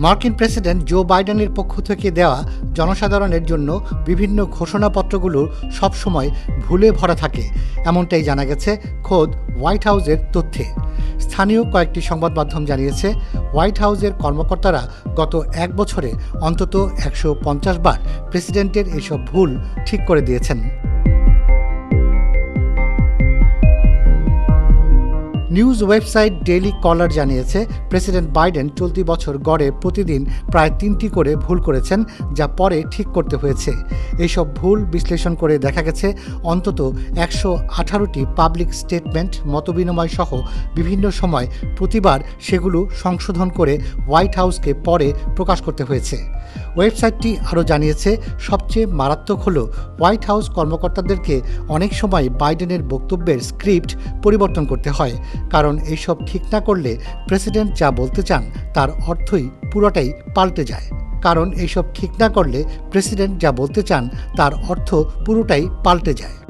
মার্কিন president Joe বাইডেনের পক্ষ থেকে দেওয়া জনসাধারণের জন্য বিভিন্ন ঘোষণাপত্রগুলো সবসময় ভুলে ভরা থাকে। এমনটাই জানা গেছে খোদ হোয়াইট হাউসের তথ্যে। স্থানীয় কয়েকটি সংবাদ মাধ্যম জানিয়েছে, হোয়াইট হাউসের কর্মকর্তারা গত এক বছরে অন্তত একশো পঞ্চাশ বার প্রেসিডেন্টের এসব ভুল ঠিক করে দিয়েছেন। নিউজ ওয়েবসাইট ডেইলি কলার জানিয়েছে, প্রেসিডেন্ট বাইডেন চলতি বছর গড়ে প্রতিদিন প্রায় তিনটি করে ভুল করেছেন, যা পরে ঠিক করতে হয়েছে। এইসব ভুল বিশ্লেষণ করে দেখা গেছে, অন্তত একশো আঠারোটি পাবলিক স্টেটমেন্ট, মতবিনিময় সহ বিভিন্ন সময় প্রতিবার সেগুলো সংশোধন করে হোয়াইট হাউসকে পরে প্রকাশ করতে হয়েছে। ওয়েবসাইটটি আরও জানিয়েছে, সবচেয়ে মারাত্মক হল হোয়াইট হাউস কর্মকর্তাদেরকে অনেক সময় বাইডেনের বক্তব্যের স্ক্রিপ্ট পরিবর্তন করতে হয়। কারণ এইসব ঠিক না করলে প্রেসিডেন্ট যা বলতে চান তার অর্থই পুরোটাই পাল্টে যায়। কারণ এইসব ঠিক না করলে প্রেসিডেন্ট যা বলতে চান তার অর্থ পুরোটাই পাল্টে যায়।